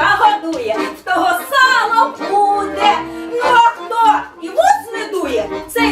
жінка годує, в того сало буде, ну а хто? І вус не дує, це